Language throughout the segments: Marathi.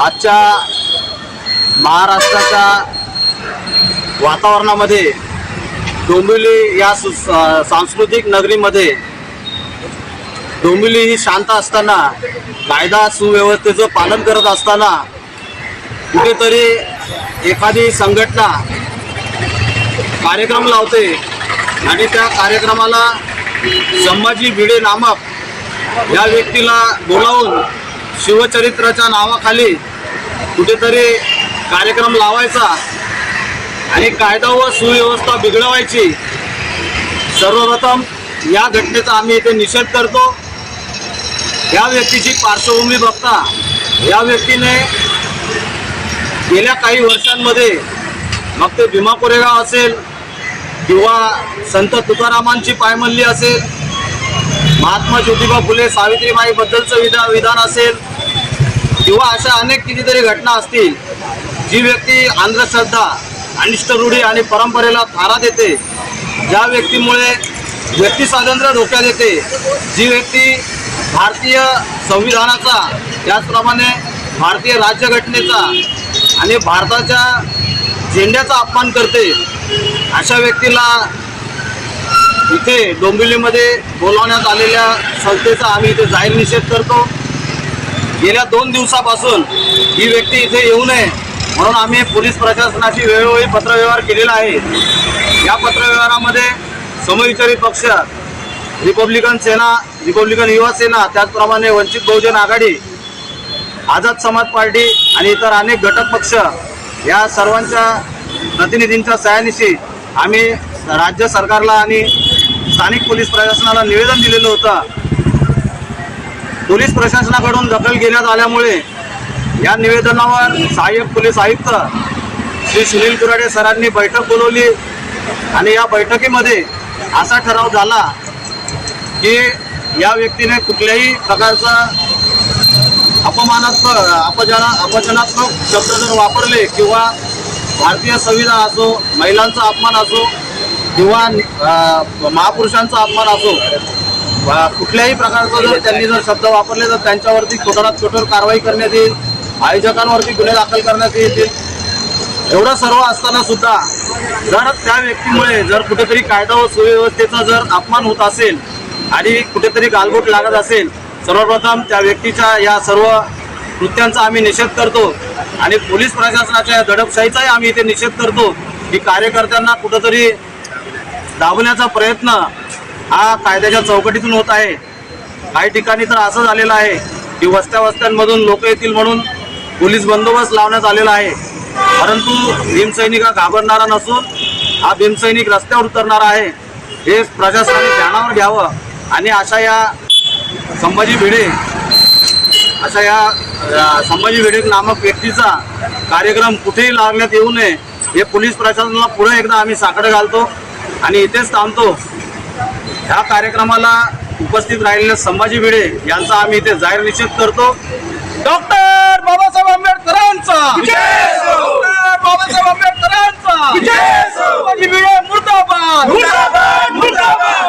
आजच्या महाराष्ट्राच्या वातावरणामध्ये डोंबिवली या सु- सांस्कृतिक नगरीमध्ये डोंबिवली ही शांत असताना कायदा सुव्यवस्थेचं पालन करत असताना कुठेतरी एखादी संघटना कार्यक्रम लावते आणि त्या कार्यक्रमाला संभाजी भिडे नामक या व्यक्तीला बोलावून शिवचरित्राच्या नावाखाली कुठेतरी कार्यक्रम लावायचा आणि कायदा व सुव्यवस्था बिघडवायची. सर्वप्रथम या घटनेचा आम्ही इथे निषेध करतो. या व्यक्तीची पार्श्वभूमी बघता या व्यक्तीने गेल्या काही वर्षांमध्ये मग ते भीमा कोरेगाव असेल किंवा संत तुकारामांची पायमल्ली असेल महात्मा ज्योतिबा फुले सावित्रीबाईबद्दलचं विधा विधान विधान असेल किंवा अशा अनेक कितीतरी घटना असतील जी व्यक्ती अंधश्रद्धा अनिष्ट रूढी आणि परंपरेला थारा देते ज्या व्यक्तीमुळे व्यक्ती स्वातंत्र्य धोक्यात येते जी व्यक्ती भारतीय संविधानाचा त्याचप्रमाणे भारतीय राज्यघटनेचा आणि भारताच्या झेंड्याचा अपमान करते अशा व्यक्तीला इथे डोंबिवलीमध्ये बोलावण्यात आलेल्या संस्थेचा आम्ही इथे जाहीर निषेध करतो. गेल्या दोन दिवसापासून ही व्यक्ती इथे येऊ नये म्हणून आम्ही पोलीस प्रशासनाशी वेळोवेळी पत्रव्यवहार केलेला आहे. या पत्रव्यवहारामध्ये समविचारी पक्ष रिपब्लिकन सेना रिपब्लिकन युवा सेना त्याचप्रमाणे वंचित बहुजन आघाडी आझाद समाज पार्टी आणि इतर अनेक घटक पक्ष या सर्वांच्या प्रतिनिधींच्या सहाय्यानिशी आम्ही राज्य सरकारला आणि स्थानिक पोलीस प्रशासनाला निवेदन दिलेलं होतं. पोलीस प्रशासनाकडून दखल घेण्यात आल्यामुळे या निवेदनावर सहाय्यक पोलीस आयुक्त श्री सुनील कुराडे सरांनी बैठक बोलवली आणि या बैठकीमध्ये असा ठराव झाला की या व्यक्तीने कुठल्याही प्रकारचा अपमानात्मक अपजना अपजनात्मक शब्द जर वापरले किंवा भारतीय संविधान असो महिलांचा अपमान असो किंवा महापुरुषांचा अपमान असो कुठल्याही प्रकारचा जर त्यांनी जर शब्द वापरले तर त्यांच्यावरती कठोरात कठोर कारवाई करण्यात येईल आयोजकांवरती गुन्हे दाखल करण्यात येतील. एवढं सर्व असताना सुद्धा जर त्या व्यक्तीमुळे जर कुठेतरी कायदा व सुव्यवस्थेचा जर अपमान होत असेल आणि कुठेतरी गालबोट लागत असेल सर्वप्रथम त्या व्यक्तीच्या या सर्व कृत्यांचा आम्ही निषेध करतो आणि पोलीस प्रशासनाच्या या दडपशाहीचाही आम्ही इथे निषेध करतो की कार्यकर्त्यांना कुठंतरी दाबण्याचा प्रयत्न हा कायद्याच्या चौकटीतून होत आहे. काही ठिकाणी तर असं झालेलं आहे की वस्त्या वस्त्यांमधून लोक येतील म्हणून पोलीस बंदोबस्त लावण्यात आलेला आहे. परंतु भीमसैनिक हा घाबरणारा नसून हा भीमसैनिक रस्त्यावर उतरणारा आहे. हे प्रशासनाने ध्यानावर घ्यावं आणि अशा या संभाजी भिडे अशा या संभाजी भिडे नामक व्यक्तीचा कार्यक्रम कुठेही लागण्यात येऊ नये. हे पोलीस प्रशासनाला पुढे एकदा आम्ही साकडं घालतो आणि इथेच थांबतो. ह्या कार्यक्रमाला उपस्थित राहिलेले संभाजी भिडे यांचा आम्ही इथे जाहीर निषेध करतो. डॉक्टर बाबासाहेब आंबेडकरांचा! डॉक्टर बाबासाहेब आंबेडकरांचा! संभाजी भिडे मुर्दाबाद! भिडे मुर्दाबाद!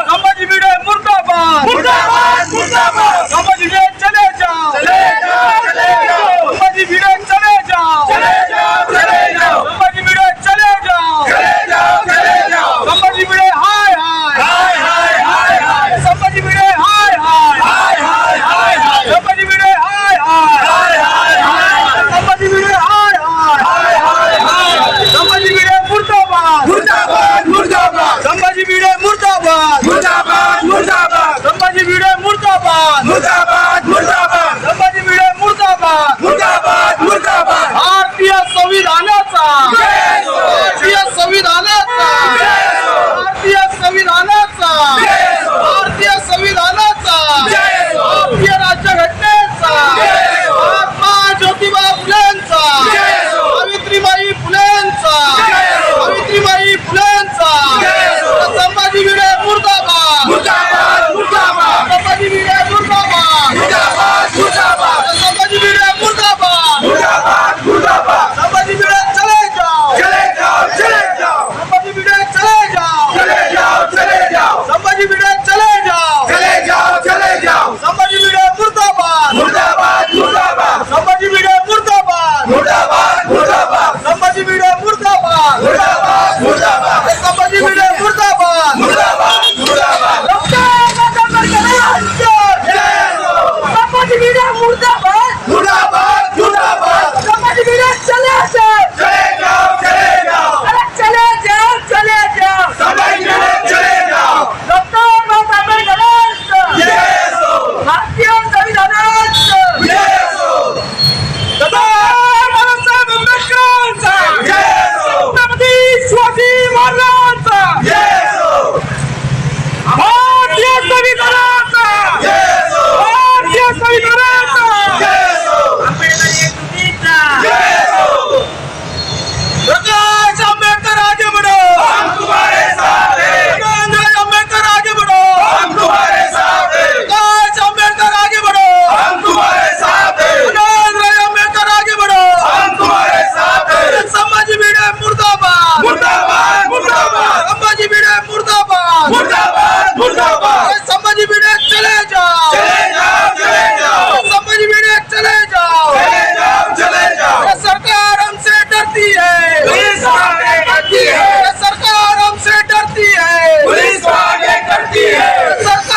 Yeah. 俺だ डरती है। पुलिस आगे करती है। सरकार हमसे डरती है। पुलिस आगे करती है। सरकार